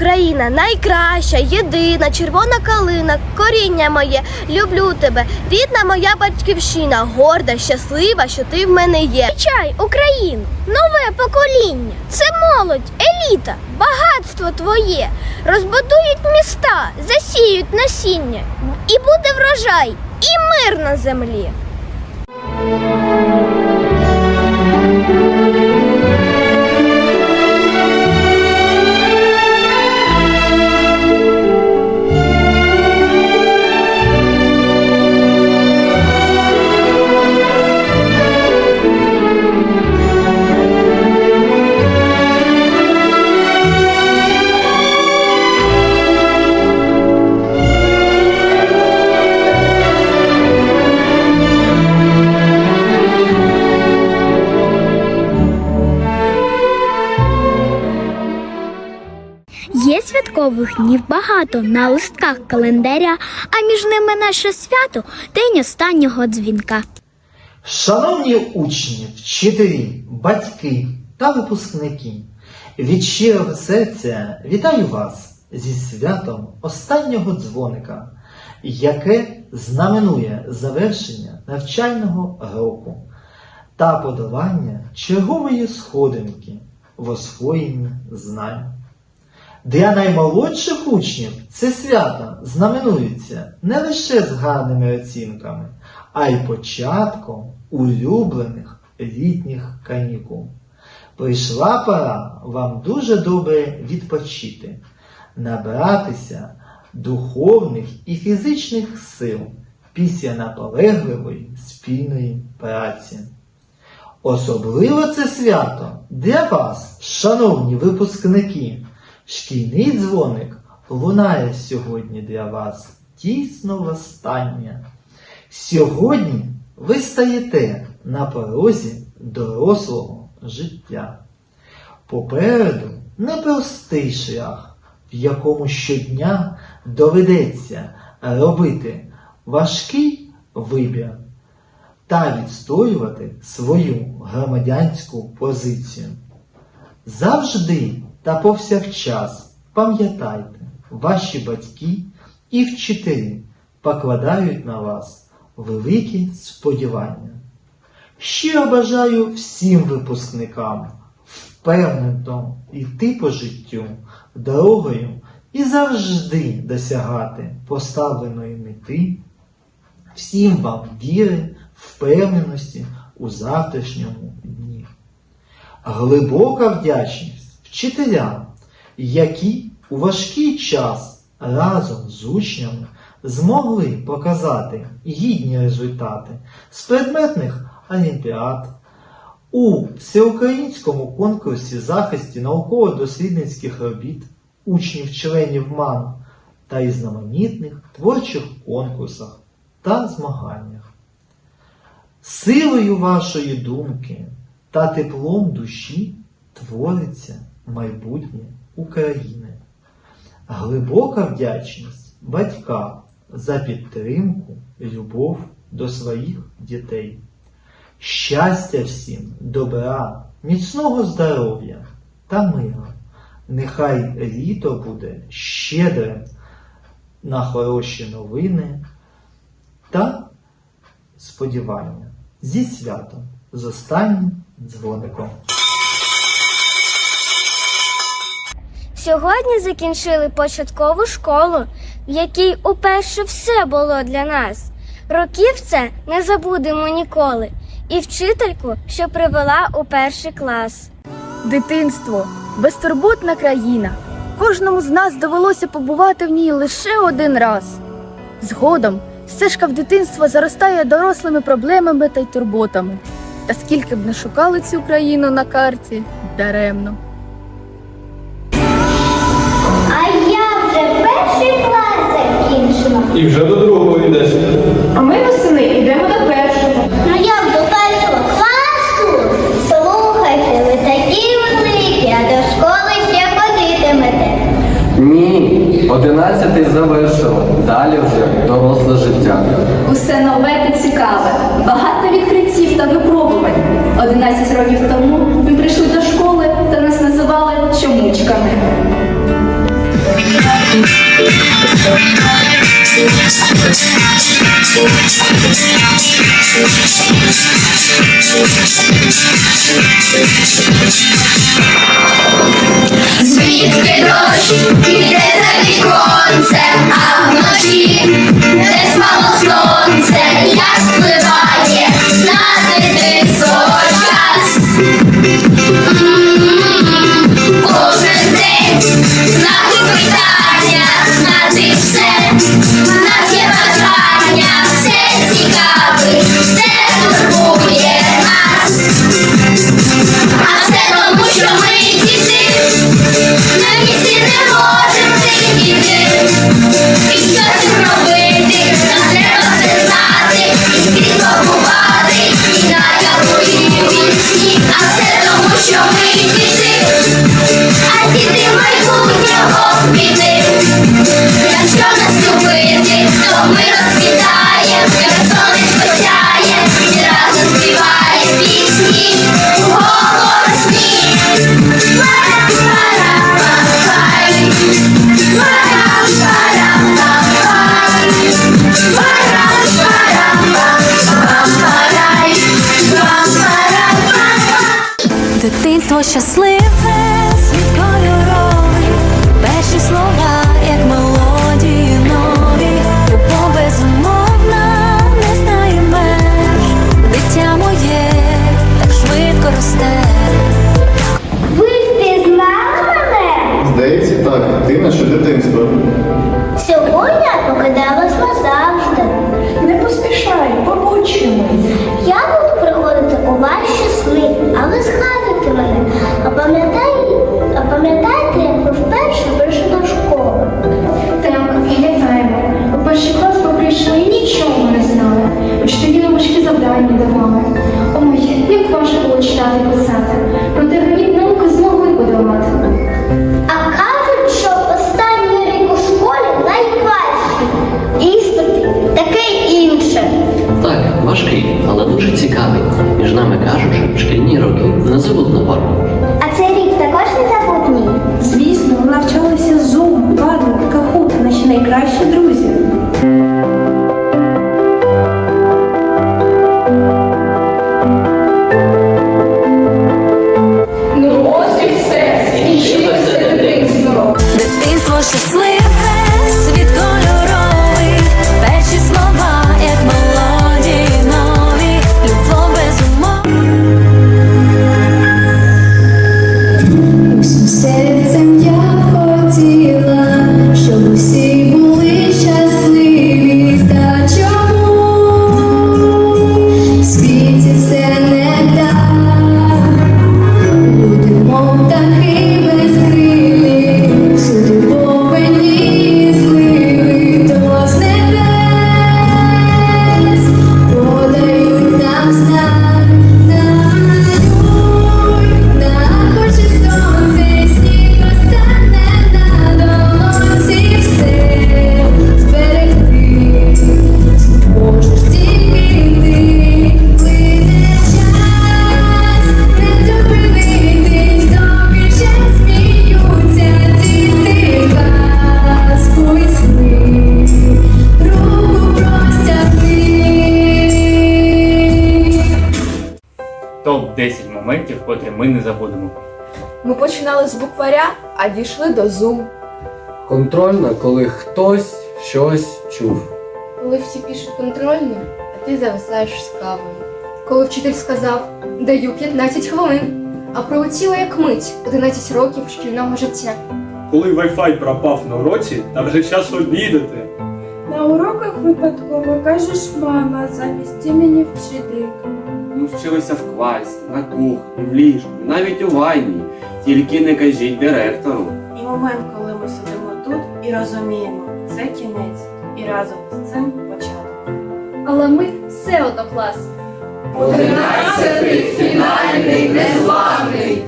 Україна найкраща, єдина, червона калина, коріння моє, люблю тебе, рідна моя батьківщина, горда, щаслива, що ти в мене є. Чай, Україну, нове покоління, це молодь, еліта, багатство твоє. Розбудують міста, засіють насіння, і буде врожай, і мир на землі. Святкових днів багато на листках календаря, а між ними наше свято день останнього дзвінка. Шановні учні, вчителі, батьки та випускники, від щирого серця вітаю вас зі святом останнього дзвоника, яке знаменує завершення навчального року та подолання чергової сходинки в освоєнні знань. Для наймолодших учнів це свято знаменується не лише з гарними оцінками, а й початком улюблених літніх канікул. Прийшла пора вам дуже добре відпочити, набратися духовних і фізичних сил після наполегливої спільної праці. Особливо це свято для вас, шановні випускники. Шкільний дзвоник лунає сьогодні для вас дійсно востаннє. Сьогодні ви стаєте на порозі дорослого життя. Попереду непростий шлях, в якому щодня доведеться робити важкий вибір та відстоювати свою громадянську позицію. Завжди та повсякчас пам'ятайте, ваші батьки і вчителі покладають на вас великі сподівання. Щиро бажаю всім випускникам впевнено йти по життю дорогою і завжди досягати поставленої мети, всім вам віри, впевненості у завтрашньому дні. Глибока вдячність вчителям, які у важкий час разом з учнями змогли показати гідні результати з предметних олімпіад у всеукраїнському конкурсі захисті науково-дослідницьких робіт учнів-членів МАН та різноманітних творчих конкурсах та змаганнях. Силою вашої думки та теплом душі твориться майбутнє України. Глибока вдячність батькам за підтримку любов до своїх дітей. Щастя всім, добра, міцного здоров'я та миру. Нехай літо буде щедре на хороші новини та сподівання зі святом, з останнім дзвоником. Сьогодні закінчили початкову школу, в якій уперше все було для нас. Років це не забудемо ніколи. І вчительку, що привела у перший клас. Дитинство безтурботна країна. Кожному з нас довелося побувати в ній лише один раз. Згодом стежка в дитинство заростає дорослими проблемами та й турботами. Та скільки б не шукали цю країну на карті, даремно. І вже до другого йдеш. А ми восени йдемо до першого. Ну як до першого класу? Слухайте, ви такі великі, а до школи ще ходитимете. Ні, одинадцятий завершила. Далі вже доросле життя. Усе нове та цікаве, багато відкриттів та випробувань. 11 років тому ми прийшли до школи та нас називали чомучками. Zbyt wynosi, idę za щасливе, світ кольоровий, перші слова, як мелодії нові, любов безумовна, не знає меж, дитя моє так швидко росте. Ви впізнали мене? Здається, так, ти наше дитинство. Сьогодні я покидалась назавжди. Не поспішай, побудьмо. Я буду приходити у ваші сни, а ви згадуйте мене. А пам'ятаєте, а пам'ятаєте, як ви вперше прийшли до школи? Так, пам'ятаємо. У перший клас ми прийшли і нічого не знали. Учителі нам важкі завдання давали. Ой, як важко було читати писати. Дитинство котрі ми не забудемо. Ми починали з букваря, а дійшли до зум. Контрольна, коли хтось щось чув. Коли всі пишуть контрольні, а ти зависаєш з кавою. Коли вчитель сказав даю 15 хвилин, а пролетіло як мить 11 років шкільного життя. Коли Wi-Fi пропав на уроці, та вже час обідати. На уроках випадково кажеш мама замість імені вчителька. Вчилися в класі, на кухні, в ліжку, навіть у ванні. Тільки не кажіть директору. І момент, коли ми сидимо тут і розуміємо, це кінець, і разом з цим початок. Але ми все одно клас. Одинадцятий фінальний незламний.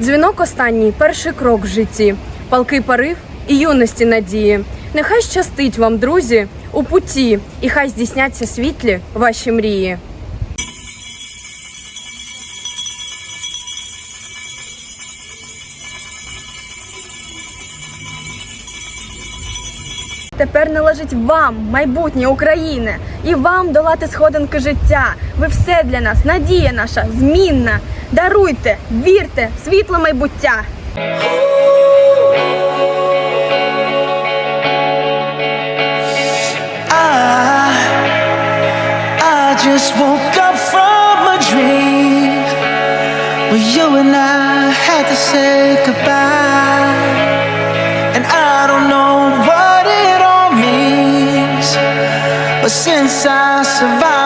Дзвінок останній перший крок в житті, палкий порив і юності надії. Нехай щастить вам, друзі, у путі, і хай здійсняться світлі ваші мрії. Тепер належить вам майбутнє України і вам долати сходинки життя. Ви все для нас, надія наша, змінна. Даруйте, вірте, світло майбуття. I just woke up from a dream where you and I had to say goodbye. since vai.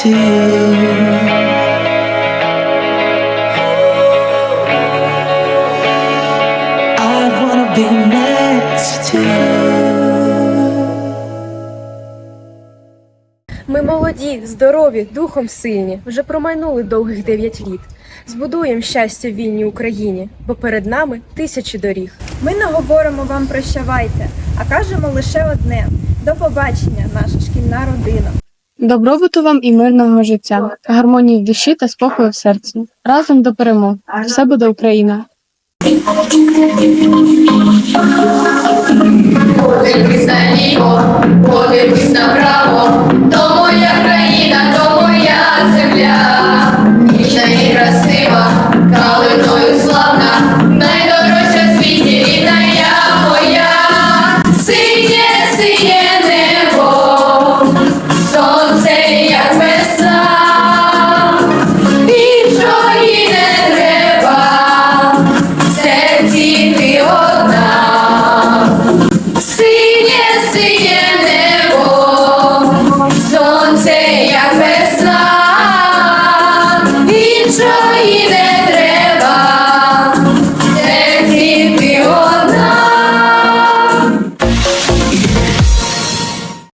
світі. Ми молоді, здорові, духом сильні. Вже промайнули довгих дев'ять літ. Збудуємо щастя в вільній Україні, бо перед нами тисячі доріг. Ми не говоримо вам прощавайте, а кажемо лише одне: до побачення, наша шкільна родина. Добробуту вам і мирного життя, гармонії в душі та спокою в серці. Разом до перемог. Все буде Україна. Подивись наліво, подивись направо, то моя країна, то моя земля.